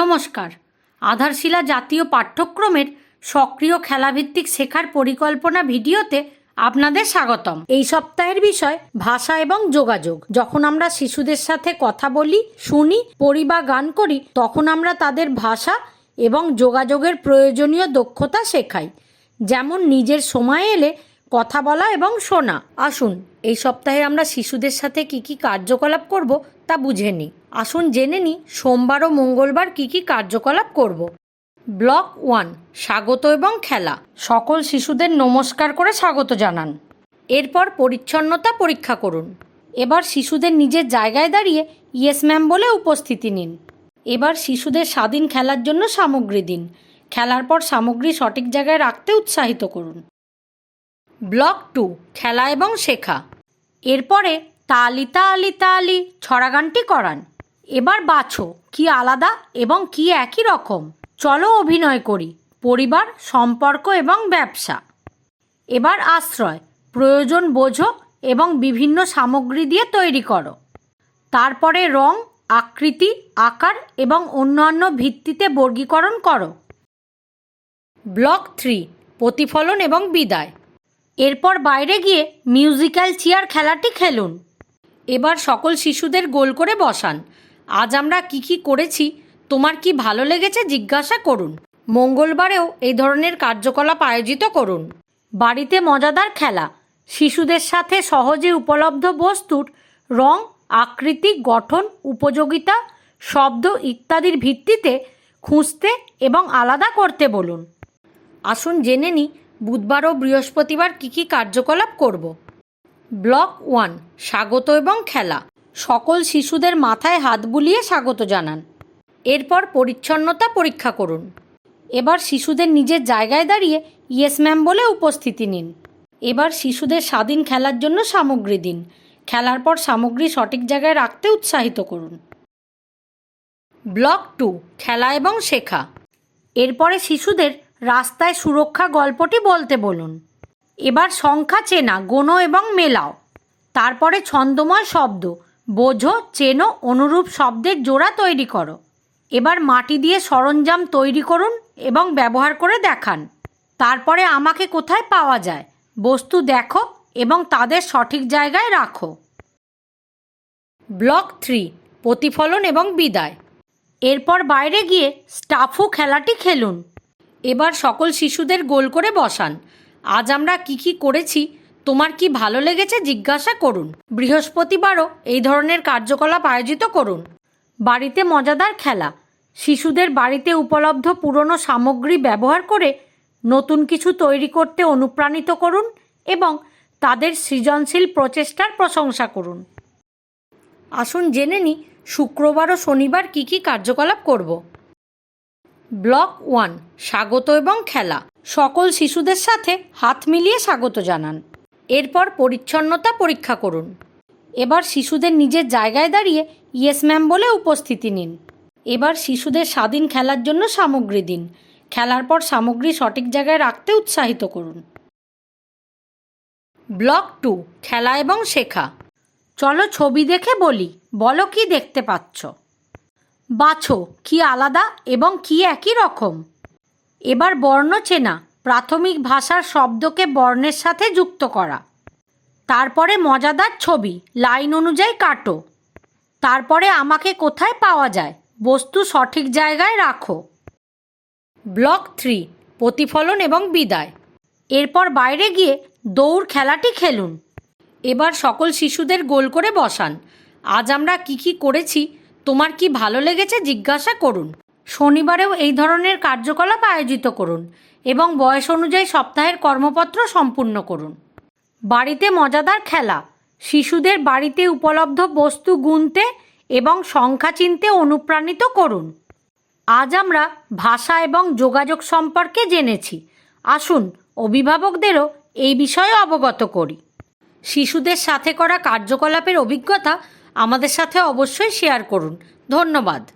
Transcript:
নমস্কার। আধারশিলা জাতীয় পাঠ্যক্রমের সক্রিয় খেলাভিত্তিক শেখার পরিকল্পনা ভিডিওতে আপনাদের স্বাগতম। এই সপ্তাহের বিষয় ভাষা এবং যোগাযোগ। যখন আমরা শিশুদের সাথে কথা বলি, শুনি, পড়ি বা গান করি, তখন আমরা তাদের ভাষা এবং যোগাযোগের প্রয়োজনীয় দক্ষতা শেখাই। যেমন নিজের সময় এলে কথা বলা এবং শোনা। আসুন, এই সপ্তাহে আমরা শিশুদের সাথে কি কি কার্যকলাপ করব তা বুঝে নিই। আসুন জেনে নিই, সোমবার ও মঙ্গলবার কি কি কার্যকলাপ করব। ব্লক ওয়ান, স্বাগত এবং খেলা। সকল শিশুদের নমস্কার করে স্বাগত জানান। এরপর পরিচ্ছন্নতা পরীক্ষা করুন। এবার শিশুদের নিজের জায়গায় দাঁড়িয়ে ইয়েস ম্যাম বলে উপস্থিতি নিন। এবার শিশুদের স্বাধীন খেলার জন্য সামগ্রী দিন। খেলার পর সামগ্রী সঠিক জায়গায় রাখতে উৎসাহিত করুন। ব্লক টু, খেলা এবং শেখা। এরপরে তালি তালি তালি ছড়া গানটি করান। এবার বাছো, কি আলাদা এবং কি একই রকম। চলো অভিনয় করি, পরিবার, সম্পর্ক এবং ব্যবসা। এবার আশ্রয়, প্রয়োজন বোঝো এবং বিভিন্ন সামগ্রী দিয়ে তৈরি করো। তারপরে রং, আকৃতি, আকার এবং অন্যান্য ভিত্তিতে বর্গীকরণ করো। ব্লক থ্রি, প্রতিফলন এবং বিদায়। এরপর বাইরে গিয়ে মিউজিক্যাল চেয়ার খেলাটি খেলুন। এবার সকল শিশুদের গোল করে বসান। আজ আমরা কি কি করেছি, তোমার কি ভালো লেগেছে জিজ্ঞাসা করুন। মঙ্গলবারেও এই ধরনের কার্যকলাপ আয়োজিত করুন। বাড়িতে মজাদার খেলা, শিশুদের সাথে সহজে উপলব্ধ বস্তুর রং, আকৃতি, গঠন, উপযোগিতা, শব্দ ইত্যাদির ভিত্তিতে খুঁজতে এবং আলাদা করতে বলুন। আসুন জেনে নিই বুধবার ও বৃহস্পতিবার কী কী কার্যকলাপ করব? ব্লক ওয়ান, স্বাগত এবং খেলা। সকল শিশুদের মাথায় হাত বুলিয়ে স্বাগত জানান। এরপর পরিচ্ছন্নতা পরীক্ষা করুন। এবার শিশুদের নিজের জায়গায় দাঁড়িয়ে ইয়েস ম্যাম বলে উপস্থিতি নিন। এবার শিশুদের স্বাধীন খেলার জন্য সামগ্রী দিন। খেলার পর সামগ্রী সঠিক জায়গায় রাখতে উৎসাহিত করুন। ব্লক টু, খেলা এবং শেখা। এরপরে শিশুদের রাস্তায় সুরক্ষা গল্পটি বলতে বলুন। এবার সংখ্যা চেনা গোনো এবং মেলাও। তারপরে ছন্দময় শব্দ, বোঝো, চেনো, অনুরূপ শব্দের জোড়া তৈরি করো। এবার মাটি দিয়ে সরঞ্জাম তৈরি করুন এবং ব্যবহার করে দেখান। তারপরে আমাকে কোথায় পাওয়া যায়, বস্তু দেখো এবং তাদের সঠিক জায়গায় রাখো। ব্লক থ্রি, প্রতিফলন এবং বিদায়। এরপর বাইরে গিয়ে স্টাফু খেলাটি খেলুন। এবার সকল শিশুদের গোল করে বসান। আজ আমরা কি কি করেছি, তোমার কি ভালো লেগেছে জিজ্ঞাসা করুন। বৃহস্পতিবারও এই ধরনের কার্যকলাপ আয়োজিত করুন। বাড়িতে মজাদার খেলা, শিশুদের বাড়িতে উপলব্ধ পুরনো সামগ্রী ব্যবহার করে নতুন কিছু তৈরি করতে অনুপ্রাণিত করুন এবং তাদের সৃজনশীল প্রচেষ্টার প্রশংসা করুন। আসুন জেনে নিই শুক্রবার ও শনিবার কী কী কার্যকলাপ করব। ব্লক ওয়ান, স্বাগত এবং খেলা। সকল শিশুদের সাথে হাত মিলিয়ে স্বাগত জানান। এরপর পরিচ্ছন্নতা পরীক্ষা করুন। এবার শিশুদের নিজের জায়গায় দাঁড়িয়ে ইয়েস ম্যাম বলে উপস্থিতি নিন। এবার শিশুদের স্বাধীন খেলার জন্য সামগ্রী দিন। খেলার পর সামগ্রী সঠিক জায়গায় রাখতে উৎসাহিত করুন। ব্লক টু, খেলা এবং শেখা। চলো ছবি দেখে বলি। বলো কি দেখতে পাচ্ছ? বাছো, কি আলাদা এবং কি একই রকম? এবার বর্ণ চেনা, প্রাথমিক ভাষার শব্দকে বর্ণের সাথে যুক্ত করা। তারপরে মজাদার ছবি, লাইন অনুযায়ী কাটো। তারপরে আমাকে কোথায় পাওয়া যায়, বস্তু সঠিক জায়গায় রাখো। ব্লক থ্রি, প্রতিফলন এবং বিদায়। এরপর বাইরে গিয়ে দৌড় খেলাটি খেলুন। এবার সকল শিশুদের গোল করে বসান। আজ আমরা কি কি করেছি তোমার কি ভালো লেগেছে জিজ্ঞাসা করুন। শনিবারেও এই ধরনের কার্যকলাপ আয়োজিত করুন এবং বয়স অনুযায়ী সপ্তাহের কর্মপত্র সম্পূর্ণ করুন। বাড়িতে মজাদার খেলা, শিশুদের বাড়িতে উপলব্ধ বস্তু গুনতে এবং সংখ্যা চিনতে অনুপ্রাণিত করুন। আজ আমরা ভাষা এবং যোগাযোগ সম্পর্কে জেনেছি। আসুন অভিভাবকদেরও এই বিষয়ে অবগত করি। শিশুদের সাথে করা কার্যকলাপের অভিজ্ঞতা আমাদের সাথে অবশ্যই শেয়ার করুন। ধন্যবাদ।